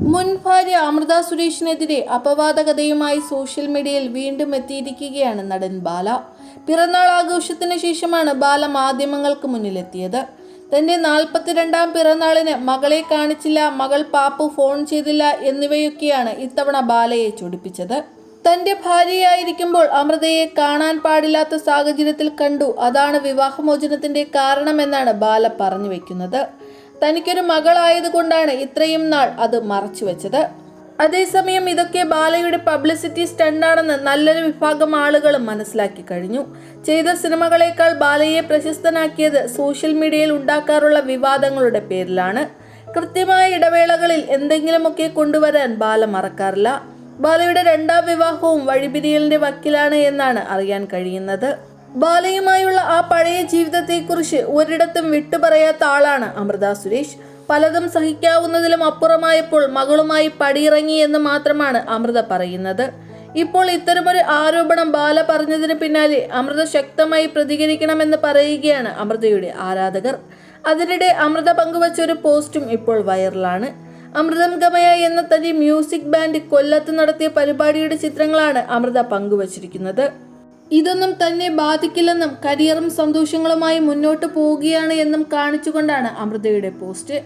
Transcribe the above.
മുൻ ഭാര്യ അമൃത സുരേഷിനെതിരെ അപവാദ കഥയുമായി സോഷ്യൽ മീഡിയയിൽ വീണ്ടും എത്തിയിരിക്കുകയാണ് നടൻ ബാല. പിറന്നാൾ ആഘോഷത്തിന് ശേഷമാണ് ബാല മാധ്യമങ്ങൾക്ക് മുന്നിലെത്തിയത്. തന്റെ നാൽപ്പത്തിരണ്ടാം പിറന്നാളിന് മകളെ കാണിച്ചില്ല മകൾ പാപ്പു ഫോൺ ചെയ്തില്ല എന്നിവയൊക്കെയാണ് ഇത്തവണ ബാലയെ ചൊടിപ്പിച്ചത്. തന്റെ ഭാര്യയായിരിക്കുമ്പോൾ അമൃതയെ കാണാൻ പാടില്ലാത്ത സാഹചര്യത്തിൽ കണ്ടു. അതാണ് വിവാഹമോചനത്തിന്റെ കാരണമെന്നാണ് ബാല പറഞ്ഞു വെക്കുന്നത്. തനിക്കൊരു മകളായതുകൊണ്ടാണ് ഇത്രയും നാൾ അത് മറച്ചുവെച്ചത് അതേസമയം ഇതൊക്കെ ബാലയുടെ പബ്ലിസിറ്റി സ്റ്റണ്ടാണെന്ന് നല്ലൊരു വിഭാഗം ആളുകളും മനസ്സിലാക്കി കഴിഞ്ഞു. ചെയ്ത സിനിമകളേക്കാൾ ബാലയെ പ്രശസ്തനാക്കിയത് സോഷ്യൽ മീഡിയയിൽ ഉണ്ടാക്കാറുള്ള വിവാദങ്ങളുടെ പേരിലാണ്. കൃത്യമായ ഇടവേളകളിൽ എന്തെങ്കിലുമൊക്കെ കൊണ്ടുവരാൻ ബാല മറക്കാറില്ല. ബാലയുടെ രണ്ടാം വിവാഹവും വഴിപിരിയലിന്റെ വക്കിലാണ് എന്നാണ് അറിയാൻ കഴിയുന്നത്. ബാലയുമായുള്ള ആ പഴയ ജീവിതത്തെക്കുറിച്ച് ഒരിടത്തും വിട്ടുപറയാത്ത ആളാണ് അമൃത സുരേഷ്. പലതും സഹിക്കാവുന്നതിലും അപ്പുറമായപ്പോൾ മകളുമായി പടിയിറങ്ങി എന്ന് മാത്രമാണ് അമൃത പറയുന്നത്. ഇപ്പോൾ ഇത്തരമൊരു ആരോപണം ബാല പറഞ്ഞതിന് പിന്നാലെ അമൃത ശക്തമായി പ്രതികരിക്കണമെന്ന് പറയുകയാണ് അമൃതയുടെ ആരാധകർ. അതിനിടെ അമൃത പങ്കുവച്ച ഒരു പോസ്റ്റും ഇപ്പോൾ വൈറലാണ്. അമൃതം ഗമയ എന്ന തനി മ്യൂസിക് ബാൻഡ് കൊല്ലത്ത് നടത്തിയ പരിപാടിയുടെ ചിത്രങ്ങളാണ് അമൃത പങ്കുവച്ചിരിക്കുന്നത്. ഇതൊന്നും തന്നെ ബാധിക്കില്ലെന്നും കരിയറും സന്തോഷങ്ങളുമായി മുന്നോട്ട് പോവുകയാണ് എന്നും കാണിച്ചുകൊണ്ടാണ് അമൃതയുടെ പോസ്റ്റ്.